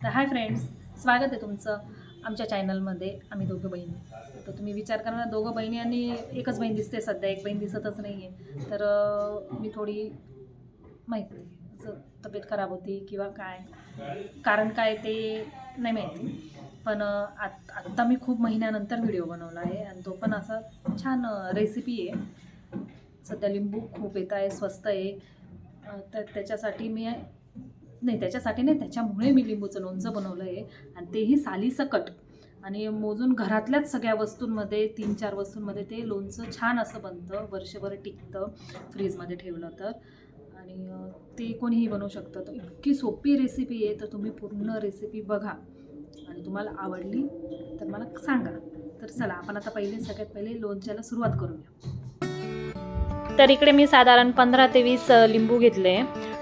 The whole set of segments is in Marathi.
तर हाय फ्रेंड्स स्वागत आहे तुमचं आमच्या चॅनलमध्ये. आम्ही दोघं बहिणी. तर तुम्ही विचार करा ना दोघं बहिणी आणि एकच बहीण दिसते सध्या. एक बहीण दिसतच नाही आहे तर मी थोडी माहीत नाही. तब्येत खराब होती किंवा काय? कारण काय ते नाही माहिती. पण आत आत्ता मी खूप महिन्यानंतर व्हिडिओ बनवला आहे आणि तो पण असा छान रेसिपी आहे. सध्या लिंबू खूप येत आहे स्वस्त आहे. तर त्याच्यासाठी मी नाही त्याच्यासाठी नाही त्याच्यामुळे मी लिंबूचं लोणचं बनवलं आहे आणि तेही सालीसकट आणि मोजून घरातल्याच सगळ्या वस्तूंमध्ये तीन चार वस्तूंमध्ये ते लोणचं छान असं बनतं वर्षभर टिकतं फ्रीजमध्ये ठेवलं तर. आणि ते कोणीही बनवू शकतं. तर इतकी सोपी रेसिपी आहे तर तुम्ही पूर्ण रेसिपी बघा. आणि तुम्हाला आवडली तर मला सांगा. तर चला आपण आता पहिले सगळ्यात पहिले लोणच्याला सुरुवात करूया. तर इकडे मी साधारण पंधरा ते वीस लिंबू घेतले.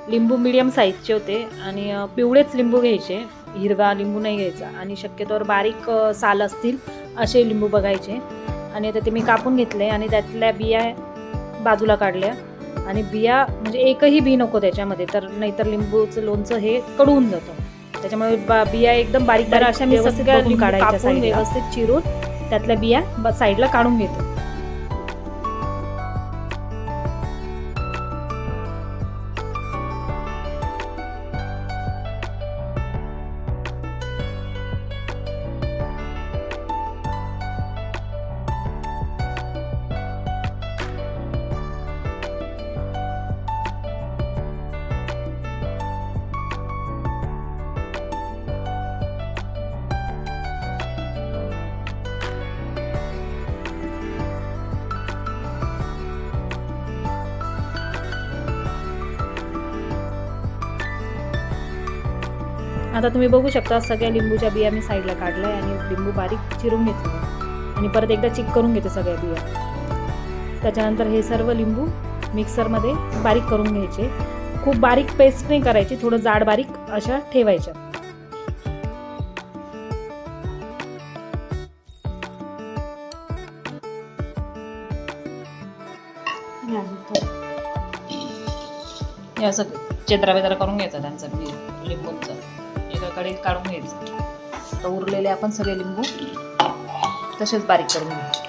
लिंबू मिडियम साईजचे होते आणि पिवळेच लिंबू घ्यायचे. हिरवा लिंबू नाही घ्यायचा आणि शक्यतोवर बारीक साल असतील असे लिंबू बघायचे. आणि आता ते मी कापून घेतले आणि त्यातल्या बिया बाजूला काढल्या. आणि बिया म्हणजे एकही बी नको त्याच्यामध्ये तर नाहीतर लिंबूचं लोणचं हे कडवून जातं. त्याच्यामुळे बा- बिया एकदम बारीक बारीक अशा मी व्यवस्थित काढायच्या. व्यवस्थित चिरून त्यातल्या बिया ब- साईडला काढून घेतो. आता तुम्ही बघू शकता सगळ्या लिंबूच्या बिया मी साईडला काढल्या आणि लिंबू बारीक चिरून घेतले. आणि परत एकदा चिक करून घेते सगळ्या बिया. त्याच्यानंतर हे सर्व लिंबू मिक्सरमध्ये बारीक करून घ्यायचे. खूप बारीक पेस्ट नाही करायची थोडं जाड बारीक अशा ठेवायच्या. या असं चित्रा बेद्रा करून घ्यायचं त्यांचं बी- कढईत काढून घ्यायचं. तर उरलेले आपण सगळे लिंबू तसेच बारीक करून घेऊ.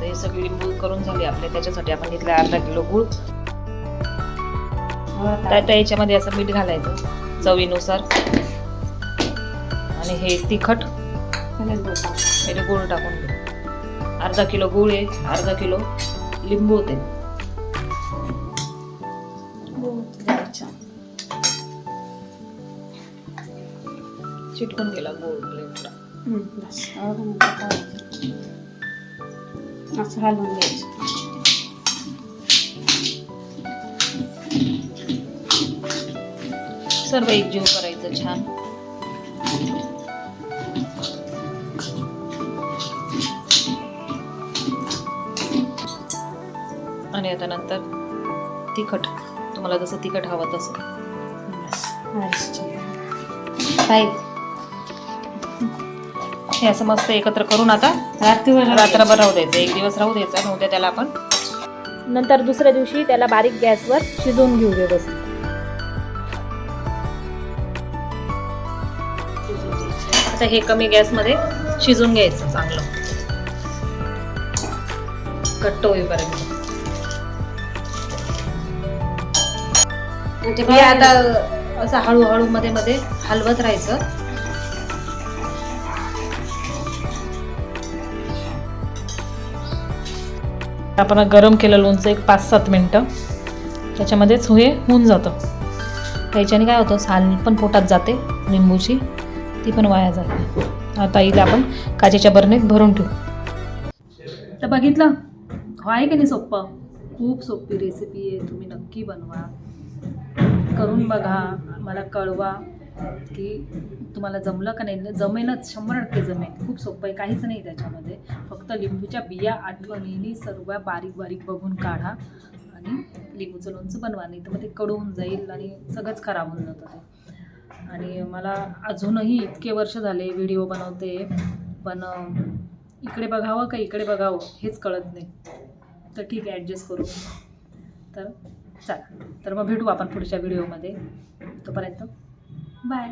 तर हे सगळे लिंबू करून झाले आपले. त्याच्यासाठी आपण घेतले अर्धा किलो गूळ. त्या याच्यामध्ये असं मीठ घालायचं चवीनुसार. आणि हे तिखट. गूळ टाकून घेऊ. अर्धा किलो गूळ आहे अर्धा किलो लिंबू होते. चिटकून गेला गूळ लिंबूला असं हलवून घ्यायचं. सर्व एकजीव करायचं छान. आणि आता नंतर तिखट. तुम्हाला जसं तिखट हवं तसं. काय हे असं मस्त एकत्र करून आता रात्रीवर रात्रभर राहू द्यायचं एक दिवस राहू द्यायचं आणि उद्या त्याला आपण नंतर दुसऱ्या दिवशी त्याला बारीक गॅसवर शिजवून घेऊ व्यवस्थित. आता हे कमी गॅसमध्ये शिजून घ्यायचं चांगलं. घट्ट होईपर्यंत. हे आता असं हळूहळू मध्ये मध्ये हलवत राहायचं. आपण गरम केलं लोणचं एक पाच सात मिनटं. त्याच्यामध्येच हे होऊन जातं. त्याच्याने काय होतं साल पण पोटात जाते लिंबूची. ती पण वाया जाते. आता हिला आपण काचेच्या बरणीत भरून ठेवू. तर बघितलं? हो आहे की नाही सोपं खूप सोपी रेसिपी आहे. तुम्ही नक्की बनवा. करून बघा मला कळवा की तुम्हाला जमलं का नाही. जमेलच शंभर टक्के जमेल खूप सोपं आहे काहीच नाही त्याच्यामध्ये. फक्त लिंबूच्या बिया आठवणीने सर्व बारीक बारीक बघून काढा आणि लिंबूचं लोणचं बनवा नाही तर मग ते कडू होऊन जाईल आणि सगळंच खराब होऊन जातं ते. आणि मला अजूनही इतके वर्ष झाले व्हिडिओ बनवते पण इकडे बघावं का इकडे बघावं हेच कळत नाही. तर ठीक आहे ॲडजस्ट करू. तर चला तर मग भेटू आपण पुढच्या व्हिडिओमध्ये. तोपर्यंत बाय